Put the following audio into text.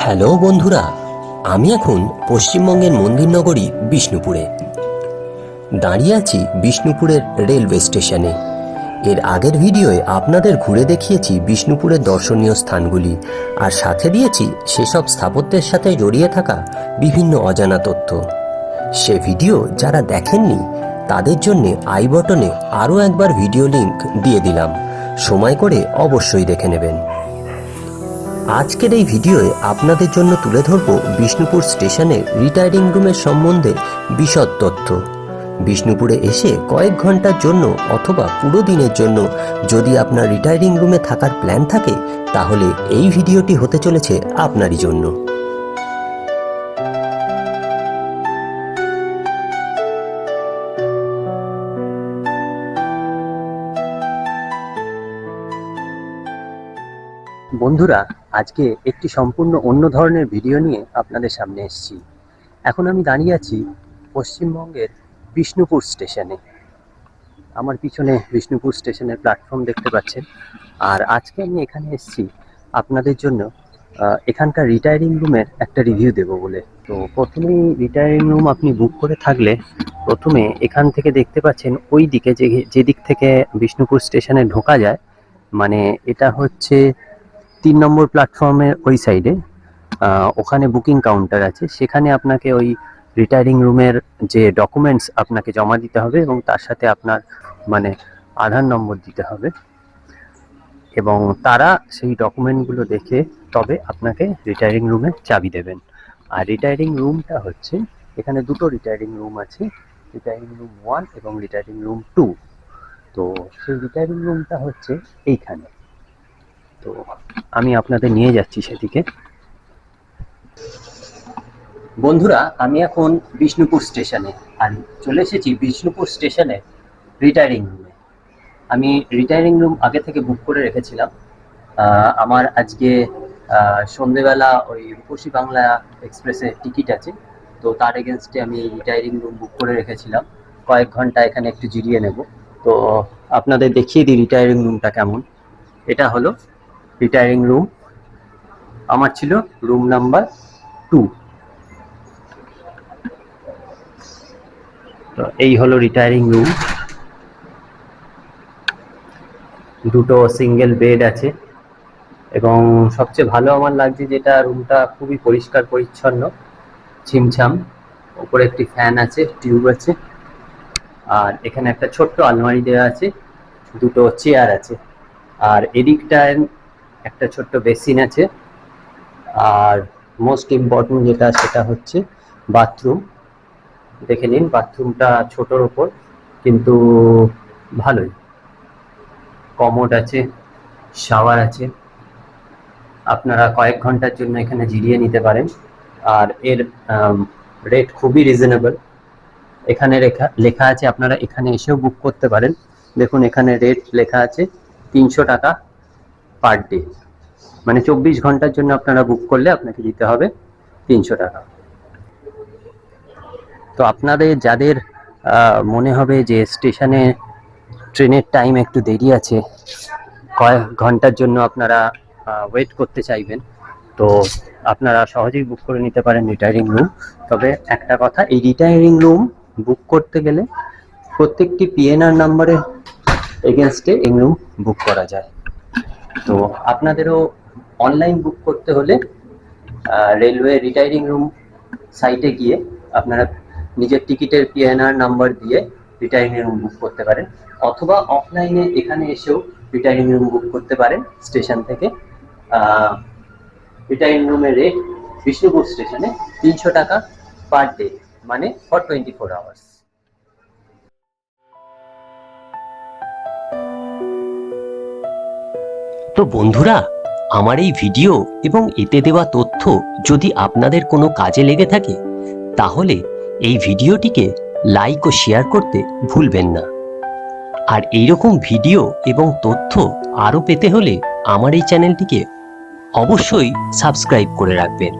Hello বন্ধুরা, আমি এখন পশ্চিমবঙ্গের মন্দিরনগরী বিষ্ণুপুরে। দাঁড়িয়ে আছি বিষ্ণুপুরের রেলওয়ে স্টেশনে। এর আগের ভিডিওয়ে আপনাদের ঘুরে দেখিয়েছি বিষ্ণুপুরের দর্শনীয় স্থানগুলি, আর সাথে দিয়েছি সেসব স্থাপত্যের সাথে জড়িয়ে থাকা বিভিন্ন অজানা তথ্য। সে ভিডিও যারা দেখেননি, তাদের জন্যে আই বটনে আরও একবার ভিডিও লিংক দিয়ে দিলাম। সময় করে অবশ্যই দেখে নেবেন। আজকের এই ভিডিওয়ে আপনাদের জন্য তুলে ধরব বিষ্ণুপুর স্টেশনের রিটায়ারিং রুমের সম্বন্ধে বিশদ তথ্য। বিষ্ণুপুরে এসে কয়েক ঘণ্টার জন্য অথবা পুরো দিনের জন্য যদি আপনার রিটায়ারিং রুমে থাকার প্ল্যান থাকে, তাহলে এই ভিডিওটি হতে চলেছে আপনারই জন্য। বন্ধুরা আজকে একটি সম্পূর্ণ অন্য ধরনের ভিডিও নিয়ে আপনাদের সামনে এসেছি। এখন আমি দাঁড়িয়ে আছি পশ্চিমবঙ্গের বিষ্ণুপুর স্টেশনে। আমার পিছনে বিষ্ণুপুর স্টেশনের প্ল্যাটফর্ম দেখতে পাচ্ছেন। আর আজকে আমি এখানে এসেছি আপনাদের জন্য এখানকার রিটায়ারিং রুমের একটা রিভিউ দেব বলে। তো প্রথমেই রিটায়ারিং রুম আপনি বুক করে থাকলে প্রথমে এখান থেকে দেখতে পাচ্ছেন ওই দিকে যে যে দিক থেকে বিষ্ণুপুর স্টেশনে ঢোকা যায় মানে এটা হচ্ছে তিন নম্বর প্ল্যাটফর্মের ওই সাইডে ওখানে বুকিং কাউন্টার আছে। সেখানে আপনাকে ওই রিটায়ারিং রুমের যে ডকুমেন্টস আপনাকে জমা দিতে হবে এবং তার সাথে আপনার মানে আধার নম্বর দিতে হবে। এবং তারা সেই ডকুমেন্টগুলো দেখে তবে আপনাকে রিটায়ারিং রুমে চাবি দেবেন। আর রিটায়ারিং রুমটা হচ্ছে, এখানে দুটো রিটায়ারিং রুম আছে রিটায়ারিং রুম ওয়ান এবং রিটায়ারিং রুম টু তো সেই রিটায়ারিং রুমটা হচ্ছে এইখানে। তো আমি আপনাদের নিয়ে যাচ্ছি সেদিকে। বন্ধুরা, আমি এখন বিষ্ণুপুর স্টেশনে আর চলে এসেছি বিষ্ণুপুর স্টেশনে রিটায়ারিং রুমে আমি রিটায়ারিং রুম আগে থেকে বুক করে রেখেছিলাম। আমার আজকে সন্ধেবেলা ওই রূপসী বাংলা এক্সপ্রেসের টিকিট আছে। তো তার এগেনস্টে আমি রিটায়ারিং রুম বুক করে রেখেছিলাম। কয়েক ঘণ্টা এখানে একটু জিরিয়ে নেব। তো আপনাদের দেখিয়ে দিই রিটায়ারিং রুমটা কেমন। এটা হলো রিটায়ারিং রুম আমার ছিল রুম নাম্বার টু তো এই হলো রিটায়ারিং রুম দুটো সিঙ্গেল বেড আছে এবং সবচেয়ে ভালো আমার লাগছে যেটা রুমটা খুবই পরিষ্কার, পরিচ্ছন্ন, ছিমছাম উপরে একটি ফ্যান আছে টিউব আছে, আর এখানে একটা ছোট্ট আলমারি দেওয়া আছে, দুটো চেয়ার আছে, আর এদিকটায় একটা ছোট্ট বেসিন আছে। আর মোস্ট ইম্পর্টেন্ট যেটা, সেটা হচ্ছে বাথরুম দেখে নিন বাথরুমটা ছোটোর ওপর, কিন্তু ভালোই। কমোড আছে শাওয়ার আছে। আপনারা কয়েক ঘণ্টার জন্য এখানে জিরিয়ে নিতে পারেন। আর এর রেট খুবই রিজনেবল এখানে লেখা লেখা আছে, আপনারা এখানে এসেও বুক করতে পারেন। দেখুন, এখানে রেট লেখা আছে তিনশো টাকা। পার ডে মানে চব্বিশ ঘণ্টার জন্য আপনারা বুক করলে আপনাকে দিতে হবে তিনশো টাকা। তো আপনাদের যাদের মনে হবে যে স্টেশনে ট্রেনের টাইম একটু দেরি আছে, কয়েক ঘণ্টার জন্য আপনারা ওয়েট করতে চাইবেন, তো আপনারা সহজেই বুক করে নিতে পারেন রিটায়ারিং রুম তবে একটা কথা, এই রিটায়ারিং রুম বুক করতে গেলে প্রত্যেকটি পিএনআর নাম্বারের এগেনস্টে এই রুম বুক করা যায়। তো আপনাদেরও অনলাইন বুক করতে হলে রেলওয়ে রিটায়ারিং রুম সাইটে গিয়ে আপনারা নিজের টিকিটের পিএনআর নাম্বার দিয়ে রিটায়ারিং রুম বুক করতে পারেন। অথবা অফলাইনে এখানে এসেও রিটায়ারিং রুম বুক করতে পারেন স্টেশন থেকে। রিটায়ারিং রুমের রেট বিষ্ণুপুর স্টেশনে তিনশো টাকা পার ডে মানে ফর টোয়েন্টি ফোর আওয়ার্স তো বন্ধুরা, আমার এই ভিডিও এবং এতে দেওয়া তথ্য যদি আপনাদের কোনো কাজে লেগে থাকে, তাহলে এই ভিডিওটিকে লাইক ও শেয়ার করতে ভুলবেন না। আর এইরকম ভিডিও এবং তথ্য আরও পেতে হলে আমার এই চ্যানেলটিকে অবশ্যই সাবস্ক্রাইব করে রাখবেন।